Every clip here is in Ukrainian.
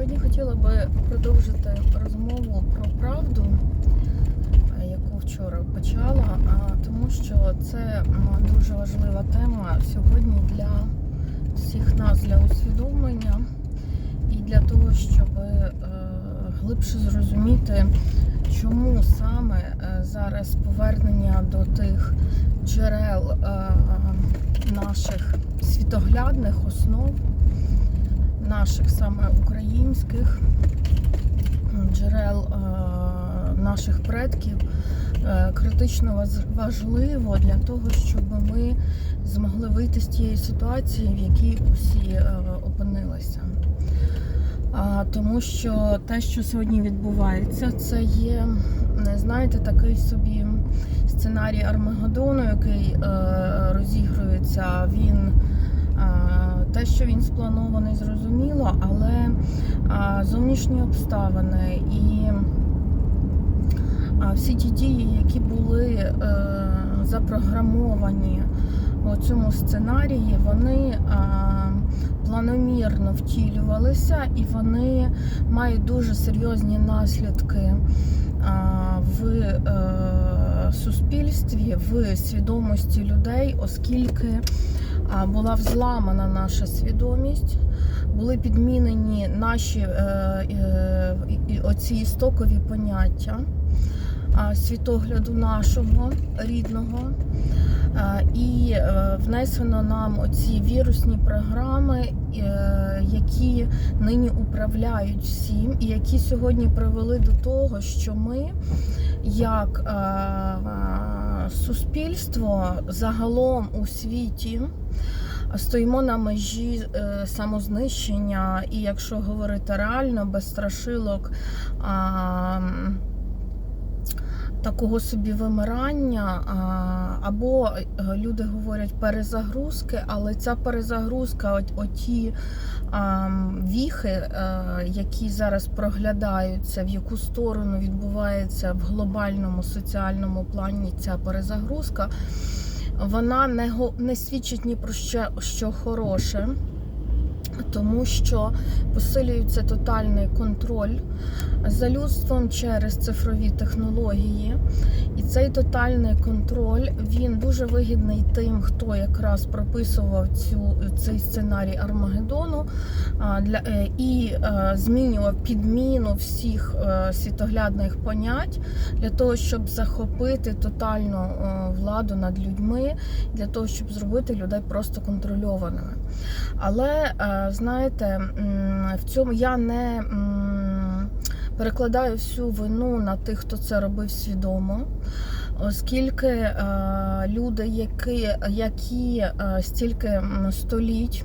Сьогодні хотіла би продовжити розмову про правду, е, яку вчора почала, тому що це дуже важлива тема сьогодні для всіх нас, для усвідомлення і для того, щоб е, глибше зрозуміти, чому саме е, зараз повернення до тих джерел наших світоглядних основ наших саме українських джерел е, наших предків е, критично важливо для того, щоб ми змогли вийти з тієї ситуації, в якій усі е, опинилися. Тому що те, що сьогодні відбувається, це є, не знаєте, такий собі сценарій Армагеддону, який розігрується. Він те, що він спланований, зрозуміло, але зовнішні обставини і всі ті дії, які були е, запрограмовані у цьому сценарії, вони планомірно втілювалися і вони мають дуже серйозні наслідки в е, суспільстві, в свідомості людей, оскільки була взламана наша свідомість, були підмінені наші е, е, оці істокові поняття світогляду нашого рідного. І е, внесено нам оці вірусні програми, які нині управляють всім, і які сьогодні привели до того, що ми, як суспільство, загалом у світі стоїмо на межі е, самознищення, і якщо говорити реально, без страшилок. Такого собі вимирання, або е, люди говорять перезагрузки, але ця перезагрузка, оті віхи, е, які зараз проглядаються, в яку сторону відбувається в глобальному соціальному плані ця перезагрузка, вона не, не свідчить ні про що, що хороше, тому що посилюється тотальний контроль за людством через цифрові технології. І цей тотальний контроль він дуже вигідний тим, хто якраз прописував цю цей сценарій Армагеддону для е, і е, змінював підміну всіх е, світоглядних понять для того, щоб захопити тотальну владу над людьми, для того, щоб зробити людей просто контрольованими. Але е, знаєте, в цьому я не перекладаю всю вину на тих, хто це робив свідомо, оскільки е, люди, які, які е, стільки століть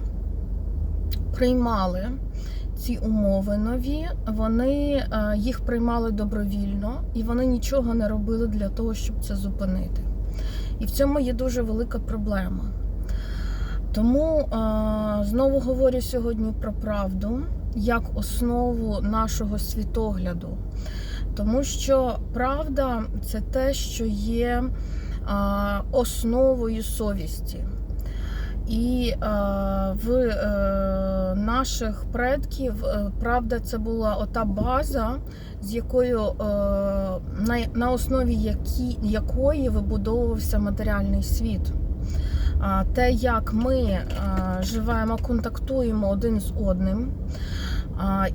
приймали ці умови нові, вони е, їх приймали добровільно і вони нічого не робили для того, щоб це зупинити. І в цьому є дуже велика проблема. Тому е, знову говорю сьогодні про правду як основу нашого світогляду. Тому що правда це те, що є е, основою совісті. І е, в е, наших предків е, правда це була ота база, з якою е, на, на основі які, якої вибудовувався матеріальний світ. Те, як ми е, живемо, контактуємо один з одним,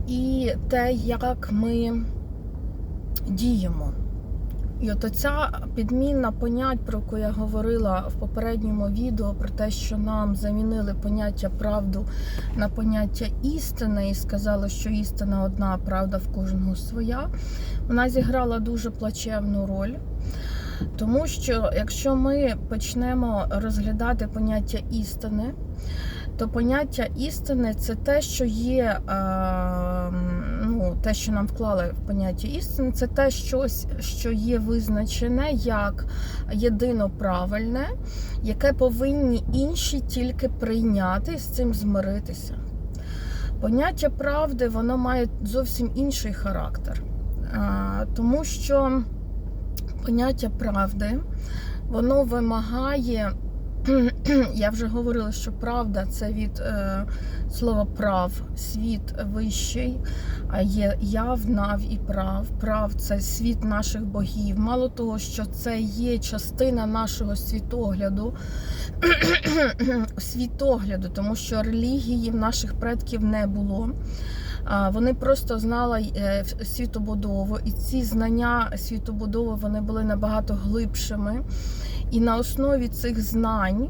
і те, як ми діємо. І от оця підмінна понять, про яку я говорила в попередньому відео, про те, що нам замінили поняття правду на поняття істини, і сказали, що істина одна, правда в кожного своя, вона зіграла дуже плачевну роль. Тому що якщо ми почнемо розглядати поняття істини, то поняття істини це те, що є, е, ну, те, що нам вклали в поняття істини, це те щось, що є визначене як єдино правильне, яке повинні інші тільки прийняти і з цим змиритися. Поняття правди воно має зовсім інший характер, Е, тому що поняття правди воно вимагає Я вже говорила, що правда це від е, слова прав, світ вищий, а є яв, нав і прав. Прав це світ наших богів. Мало того, що це є частина нашого світогляду, світогляду, тому що релігії в наших предків не було. Вони просто знали е, світобудову, і ці знання світобудови вони були набагато глибшими. І на основі цих знань,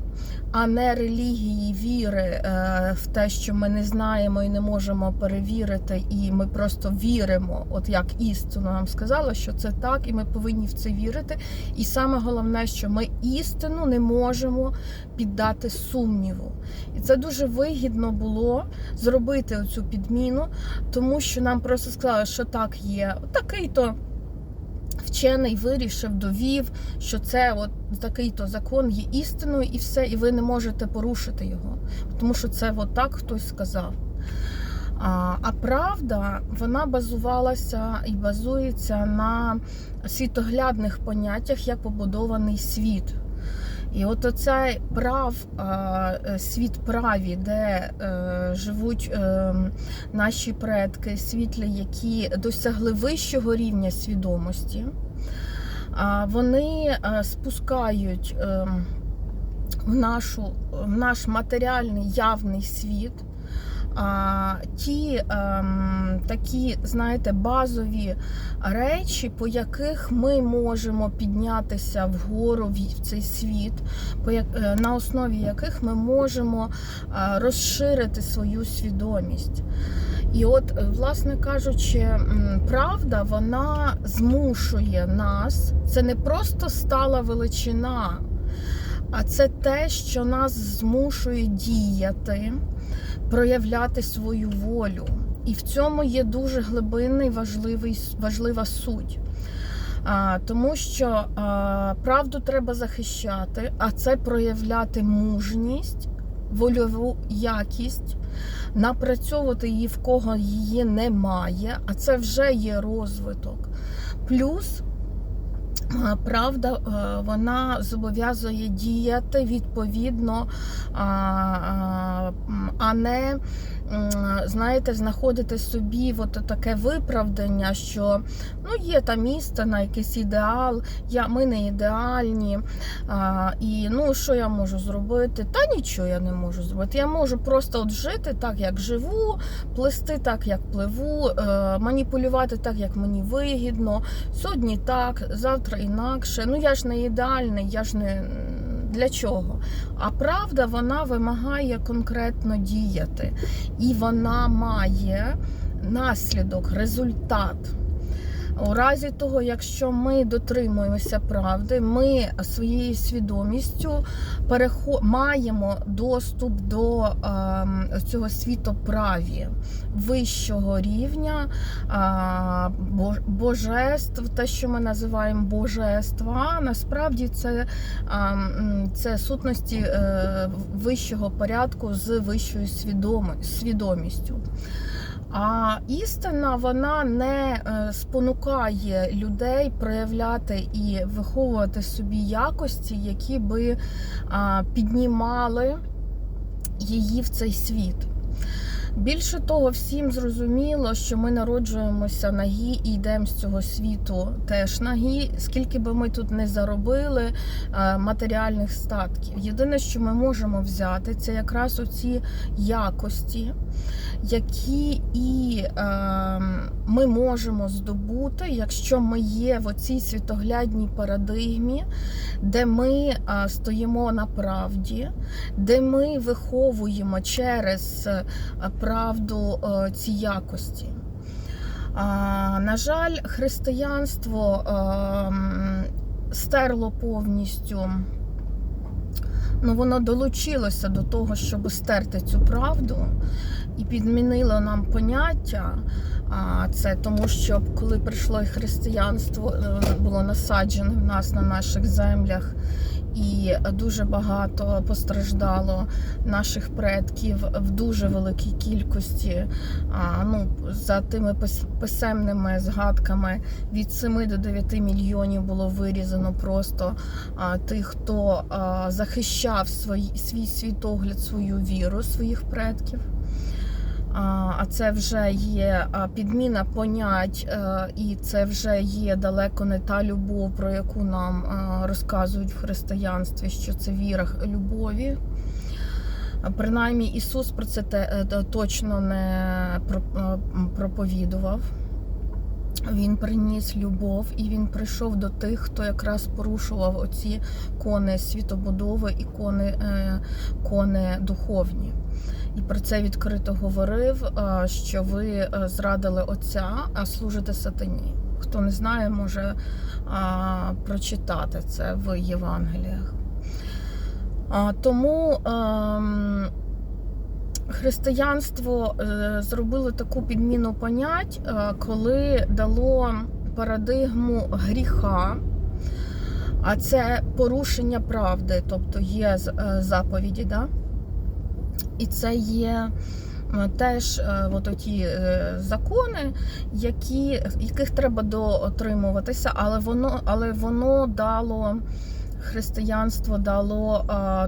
а не релігії, віри е, в те, що ми не знаємо і не можемо перевірити, і ми просто віримо, от як істину нам сказала, що це так, і ми повинні в це вірити. І саме головне, що ми істину не можемо піддати сумніву. І це дуже вигідно було зробити оцю підміну, тому що нам просто сказали, що так є, такий-то. Вчений вирішив, довів, що це от такий-то закон є істиною, і все, і ви не можете порушити його, тому що це от так хтось сказав. А, а правда, вона базувалася і базується на світоглядних поняттях, як побудований світ. І от оцей прав, е, світ праві, де е, живуть е, наші предки, світлі, які досягли вищого рівня свідомості, вони спускають в, нашу, в наш матеріальний явний світ. Ті ем, такі, знаєте, базові речі, по яких ми можемо піднятися вгору в цей світ, е, на основі яких ми можемо е, розширити свою свідомість. І от, е, власне кажучи, правда, вона змушує нас, це не просто стала величина, а це те, що нас змушує діяти проявляти свою волю. І в цьому є дуже глибинний важливий, важлива суть. А, Тому що а, правду треба захищати, а це проявляти мужність, вольову якість, напрацьовувати її в кого її немає, а це вже є розвиток. Плюс Правда, е, вона зобов'язує діяти відповідно, а не знаєте, знаходити собі от таке виправдання, що ну, є там істина, якийсь ідеал, я, ми не ідеальні. А, І ну, що я можу зробити? Та нічого я не можу зробити. Я можу просто от жити так, як живу, плести так, як пливу, е, маніпулювати так, як мені вигідно. Сьогодні так, завтра інакше. Ну я ж не ідеальний, я ж не для чого? А правда, вона вимагає конкретно діяти. І вона має наслідок, результат. У разі того, якщо ми дотримуємося правди, ми своєю свідомістю переход... маємо доступ до е, цього світоправі вищого рівня е, божеств, те, що ми називаємо божества, насправді це, е, це сутності е, вищого порядку з вищою свідомістю. А істина вона не е, спонукає людей проявляти і виховувати собі якості, які би піднімали її в цей світ. Більше того, всім зрозуміло, що ми народжуємося нагі і йдемо з цього світу теж нагі, скільки би ми тут не заробили е, матеріальних статків. Єдине, що ми можемо взяти, це якраз оці якості, які і е, ми можемо здобути, якщо ми є в оцій світоглядній парадигмі, де ми е, стоїмо на правді, де ми виховуємо через е, правду е, ці якості. На жаль, християнство стерло повністю, ну воно долучилося до того, щоб стерти цю правду і підмінило нам поняття. Це тому, що коли прийшло християнство, е, було насаджене в нас на наших землях і дуже багато постраждало наших предків в дуже великій кількості. А, ну, за тими пис- писемними згадками від 7 до 9 мільйонів було вирізано просто а, тих, хто а, захищав свій, свій світогляд, свою віру своїх предків. А це вже є підміна понять, е, і це вже є далеко не та любов, про яку нам е, розказують в християнстві, що це віра любові. Принаймні Ісус про це е, точно не проповідував. Він приніс любов і він прийшов до тих, хто якраз порушував оці кони світобудови і кони, кони духовні. І про це відкрито говорив, е, що ви е, зрадили Отця, а служите сатані. Хто не знає, може прочитати це в Євангеліях. Тому ем, християнство е, зробило таку підміну понять, е, коли дало парадигму гріха. А це порушення правди, тобто є е, заповіді, да? І це є е, теж е, от оті е, закони, які, яких треба дотримуватися, але воно, але воно дало. Християнство дало е,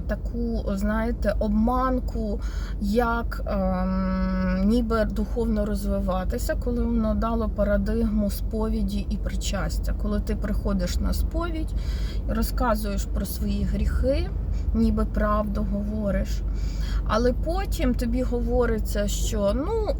таку, знаєте, обманку, як ем, ніби духовно розвиватися, коли воно дало парадигму сповіді і причастя. Коли ти приходиш на сповідь розказуєш про свої гріхи, ніби правду говориш. Але потім тобі говориться, що ну.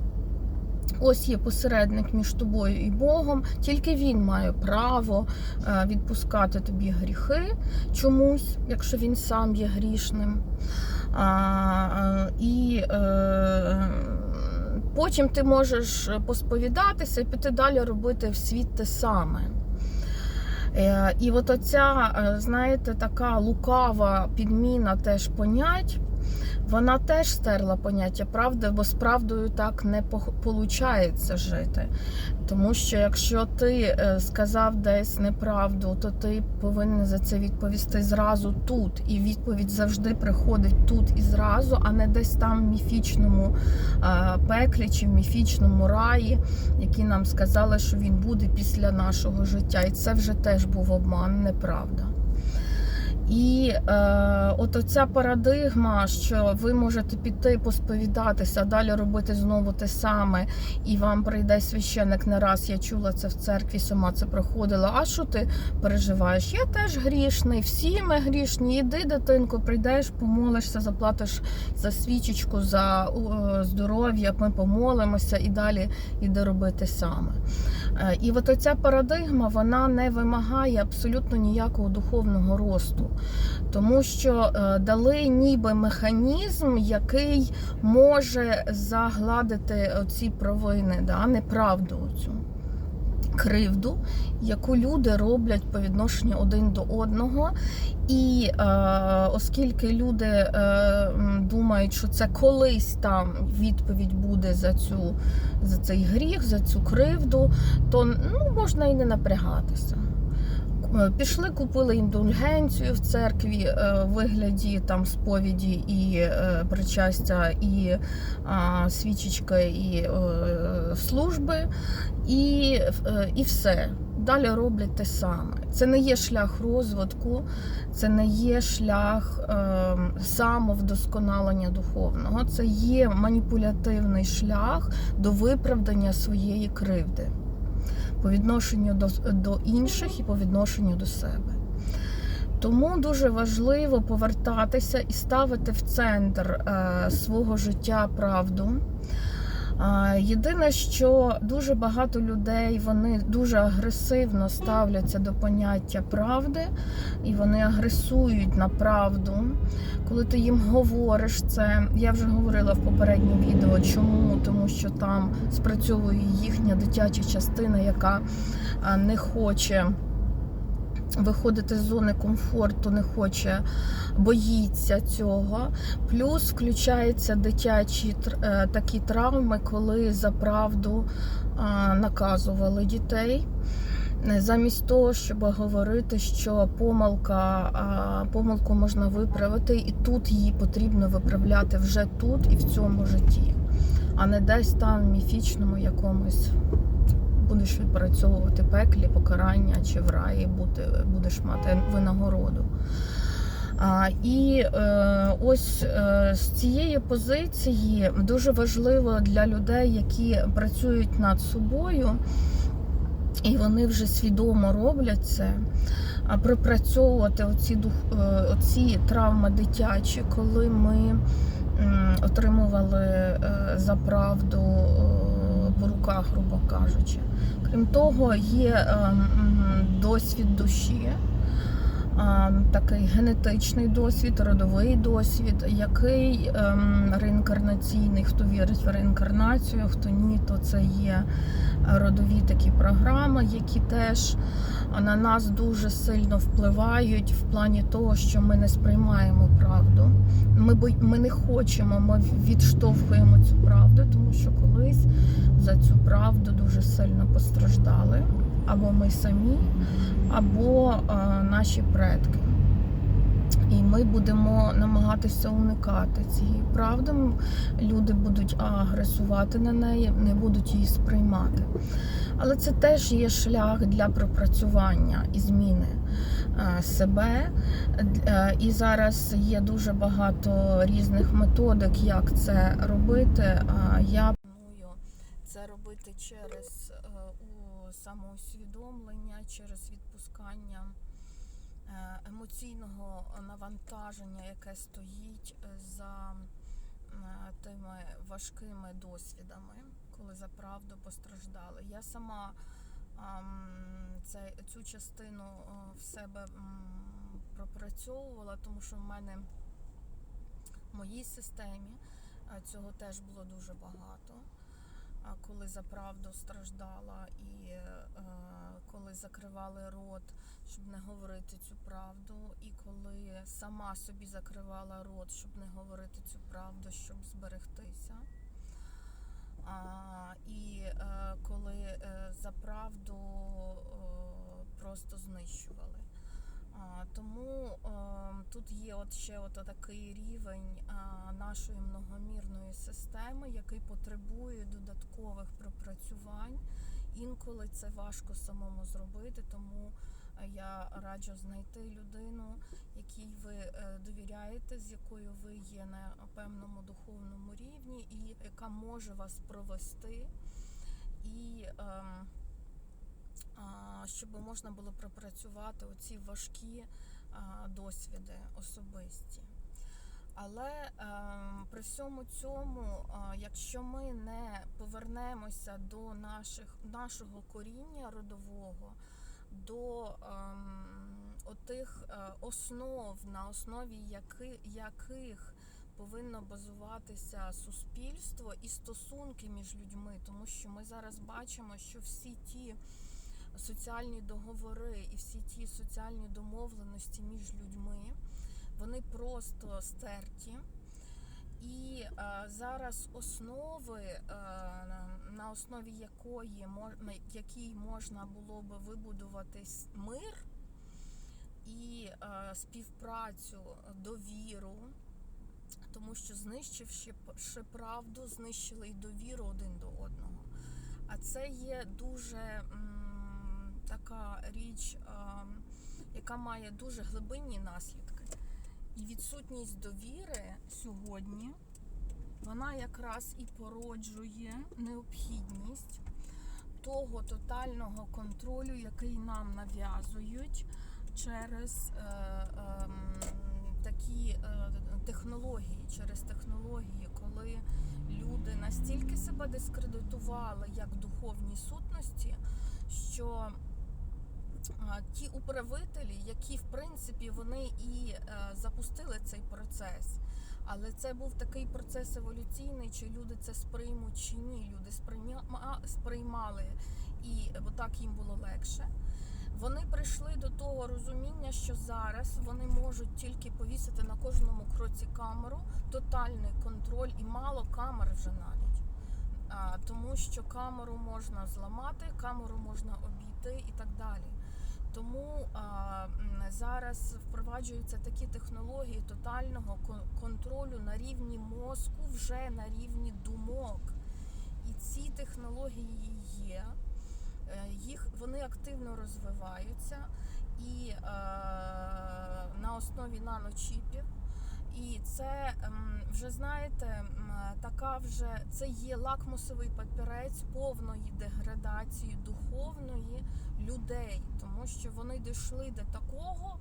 Ось є посередник між тобою і Богом, тільки він має право е, відпускати тобі гріхи чомусь, якщо він сам є грішним. Е, І е, потім ти можеш посповідатися і піти далі робити в світ те саме. І от оця, знаєте, така лукава підміна теж понять. Вона теж стерла поняття правди, бо з правдою так не виходить жити. Тому що якщо ти е, сказав десь неправду, то ти повинен за це відповісти зразу тут. І відповідь завжди приходить тут і зразу, а не десь там в міфічному е, пеклі чи в міфічному раї, які нам сказали, що він буде після нашого життя. І це вже теж був обман, неправда. І е, от оця парадигма, що ви можете піти посповідатися, далі робити знову те саме, і вам прийде священик не раз. Я чула це в церкві, сама це проходила. А що ти переживаєш? Я теж грішний, всі ми грішні. Іди, дитинко, прийдеш, помолишся, заплатиш за свічечку, за здоров'я, ми помолимося і далі іди робити саме. Е, І от оця парадигма вона не вимагає абсолютно ніякого духовного росту, тому що е, дали ніби механізм, який може загладити оці провини, да, неправду цю. Кривду, яку люди роблять по відношенню один до одного, і е, оскільки люди е, думають, що це колись там відповідь буде за цю за цей гріх, за цю кривду, то ну, можна і не напрягатися. Е, Пішли, купили індульгенцію в церкві е, в вигляді там сповіді і е, причастя, і свічечка, і е, служби, і, е, і все. Далі роблять те саме. Це не є шлях розвитку, це не є шлях е, самовдосконалення духовного, це є маніпулятивний шлях до виправдання своєї кривди по відношенню до, до інших і по відношенню до себе. Тому дуже важливо повертатися і ставити в центр е, свого життя правду. Єдине, що дуже багато людей вони дуже агресивно ставляться до поняття правди, і вони агресують на правду. Коли ти їм говориш це, я вже говорила в попередньому відео, чому? Тому що там спрацьовує їхня дитяча частина, яка не хоче виходити з зони комфорту, не хоче, боїться цього. Плюс включаються дитячі е, такі травми, коли за правду наказували дітей. Замість того, щоб говорити, що помилка, помилку можна виправити, і тут її потрібно виправляти вже тут і в цьому житті, а не десь там міфічному якомусь будеш відпрацьовувати пеклі, покарання чи в раї бути, будеш мати винагороду. А, і е, ось е, з цієї позиції дуже важливо для людей, які працюють над собою, і вони вже свідомо роблять це, пропрацьовувати оці, дух, е, оці травми дитячі, коли ми м, отримували е, за правду е, по руках, грубо кажучи. Крім того, є е, досвід душі такий генетичний досвід, родовий досвід, який ем, реінкарнаційний, хто вірить в реінкарнацію, хто ні, то це є родові такі програми, які теж на нас дуже сильно впливають в плані того, що ми не сприймаємо правду. Ми бо- ми не хочемо, ми відштовхуємо цю правду, тому що колись за цю правду дуже сильно постраждали або ми самі, або е, наші предки. І ми будемо намагатися уникати цієї правди. Люди будуть агресувати на неї, не будуть її сприймати. Але це теж є шлях для пропрацювання і зміни е, себе. Е, І зараз є дуже багато різних методик, як це робити. Я це робити через е, самоусвідомлення, через відпускання е, емоційного навантаження, яке стоїть за е, тими важкими досвідами, коли за правду постраждали. Я сама ам, це, цю частину в себе пропрацьовувала, тому що в мене в моїй системі цього теж було дуже багато. Коли за правду страждала, і е, коли закривали рот, щоб не говорити цю правду, і коли сама собі закривала рот, щоб не говорити цю правду, щоб зберегтися. А, і е, коли е, за правду е, просто знищували. Тому е, тут є от ще от такий рівень нашої многомірної системи, який потребує додаткових пропрацювань. Інколи це важко самому зробити, тому е, я раджу знайти людину, якій ви е, довіряєте, з якою ви є на певному духовному рівні, і яка може вас провести. І ем, щоб можна було пропрацювати оці важкі досвіди особисті. Але ем, при всьому цьому, а, якщо ми не повернемося до наших, нашого коріння родового, до ем, отих е, основ, на основі яки, яких повинно базуватися суспільство і стосунки між людьми, тому що ми зараз бачимо, що всі ті соціальні договори і всі ті соціальні домовленості між людьми, вони просто стерті. І е, зараз основи, е, на основі якої на якій можна було би вибудувати мир і е, співпрацю, довіру, тому що знищивши ще правду, знищили й довіру один до одного. А це є дуже така річ, е, яка має дуже глибинні наслідки. І відсутність довіри сьогодні, вона якраз і породжує необхідність того тотального контролю, який нам нав'язують через е, ем, такі е, технології, через технології, коли люди настільки себе дискредитували як духовні сутності, що ті управителі, які в принципі вони і е, запустили цей процес. Але це був такий процес еволюційний, чи люди це сприймуть чи ні. Люди сприйма- сприймали і бо так їм було легше. Вони прийшли до того розуміння, що зараз вони можуть тільки повісити на кожному кроці камеру, тотальний контроль і мало камер вже навіть. Тому що камеру можна зламати, камеру можна обійти і так далі. Тому а, зараз впроваджуються такі технології тотального контролю на рівні мозку, вже на рівні думок. І ці технології є. Е, Їх вони активно розвиваються і а, на основі наночіпів. І це ем, вже знаєте, така вже це є лакмусовий папірець повної деградації духовної людей, тому що вони дійшли до такого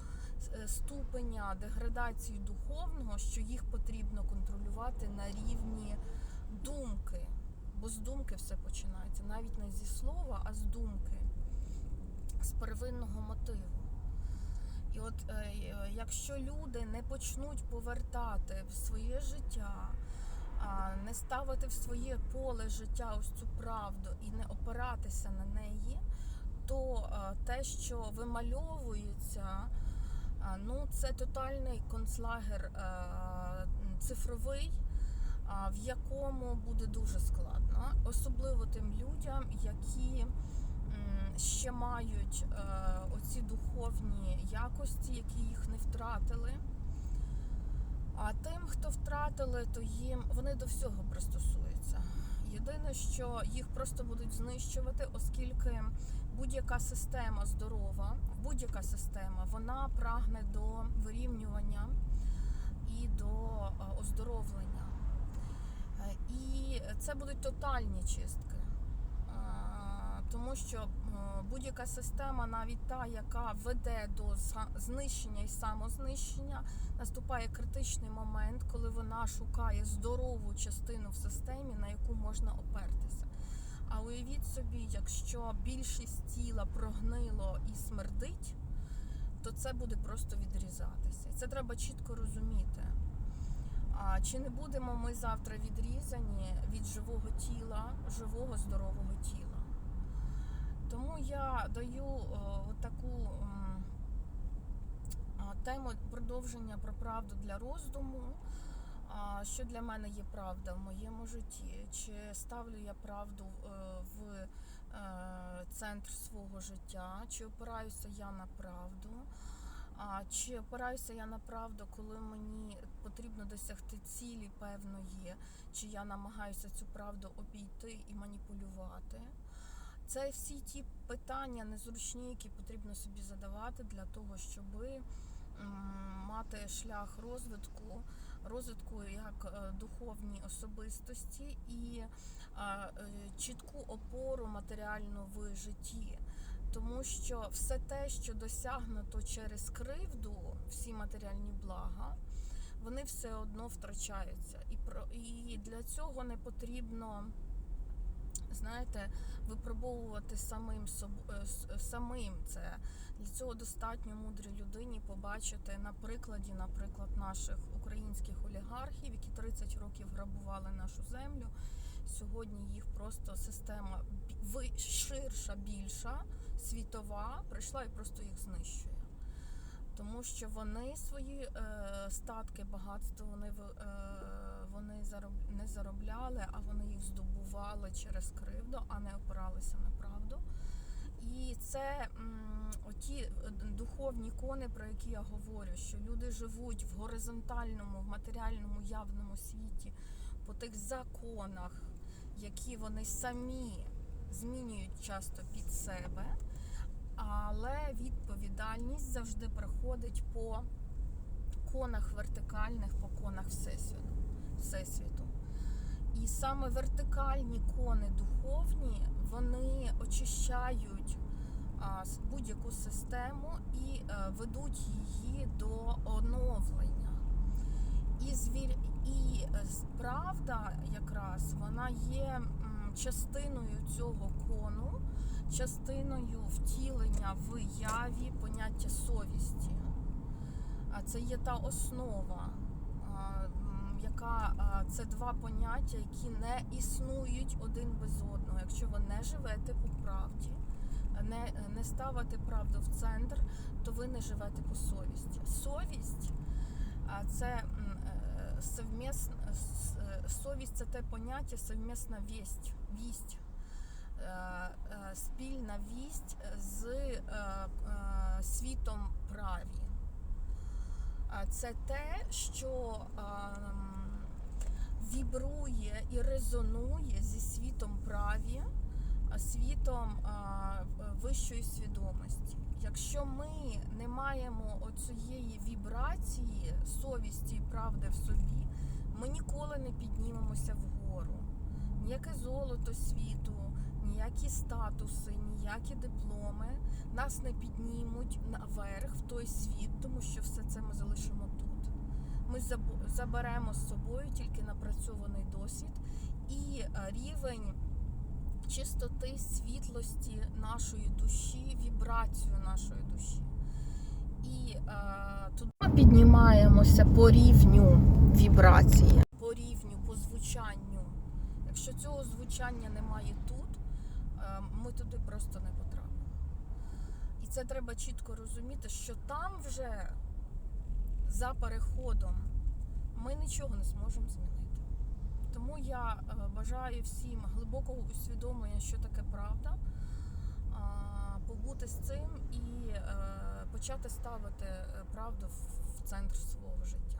е, ступеня деградації духовного, що їх потрібно контролювати на рівні думки. Бо з думки все починається, навіть не зі слова, а з думки, з первинного мотиву. І от е, е, якщо люди не почнуть повертати в своє життя, не ставити в своє поле життя ось цю правду і не опиратися на неї, то е, те, що вимальовується, а, ну це тотальний концлагер е, цифровий, в якому буде дуже складно, особливо тим людям, які ще мають е, оці духовні якості, які їх не втратили. А тим, хто втратили, то їм вони до всього пристосуються. Єдине, що їх просто будуть знищувати, оскільки будь-яка система здорова, будь-яка система, вона прагне до вирівнювання і до е, оздоровлення. Е, І це будуть тотальні чистки. Тому що е, будь-яка система, навіть та, яка веде до знищення і самознищення, наступає критичний момент, коли вона шукає здорову частину в системі, на яку можна опертися. А уявіть собі, якщо більшість тіла прогнило і смердить, то це буде просто відрізатися. І це треба чітко розуміти. А чи не будемо ми завтра відрізані від живого тіла, живого здорового тіла? Тому я даю о, таку м, тему продовження про правду для роздуму. А, Що для мене є правда в моєму житті? Чи ставлю я правду е, в е, центр свого життя? Чи опираюся я на правду? Чи опираюся я на правду, коли мені потрібно досягти цілі певної, чи я намагаюся цю правду обійти і маніпулювати? Це всі ті питання незручні, які потрібно собі задавати для того, щоб мати шлях розвитку, розвитку як е, духовній особистості і е, чітку опору матеріальну в житті. Тому що все те, що досягнуто через кривду, всі матеріальні блага, вони все одно втрачаються. І для цього не потрібно. Знаєте, випробовувати самим е, с- самим це для цього достатньо мудрій людині побачити на прикладі, наприклад, наших українських олігархів, які 30 років грабували нашу землю. Сьогодні їх просто система ширша, більша, світова прийшла і просто їх знищує. Тому що вони свої е, статки, багатство, вони е, вони не заробляли, а вони їх здобували через кривду, а не опиралися на правду. І це оті е, духовні кони, про які я говорю, що люди живуть в горизонтальному, в матеріальному явному світі по тих законах, які вони самі змінюють часто під себе. Але відповідальність завжди приходить по конах вертикальних, по конах Всесвіту. Всесвіту. І саме вертикальні кони духовні, вони очищають будь-яку систему і е, ведуть її до оновлення. І, звір... і е, правда якраз вона є частиною цього кону, частиною втілення в яві поняття совісті. А це є та основа, яка це два поняття, які не існують один без одного. Якщо ви не живете по правді, не, не ставите правду в центр, то ви не живете по совісті. Совість це е, совмісна е, совість це те поняття совмісна вість, вість. Е, спільна вість з світом праві. Це те, що вібрує і резонує зі світом праві, світом вищої свідомості. Якщо ми не маємо оцієї вібрації, совісті і правди в собі, ми ніколи не піднімемося вгору. Ніяке золото світу, ніякі статуси, ніякі дипломи нас не піднімуть наверх в той світ, тому що все це ми залишимо. Ми заберемо з собою тільки напрацьований досвід і е, рівень чистоти, світлості нашої душі, вібрацію нашої душі. І е, туди ми піднімаємося по рівню вібрації, по рівню, по звучанню. Якщо цього звучання немає тут, е, ми туди просто не потрапимо. І це треба чітко розуміти, що там вже за переходом ми нічого не зможемо змінити. Тому я е, бажаю всім глибокого усвідомлення, що таке правда, побути з цим і е, почати ставити е, правду в центр свого життя.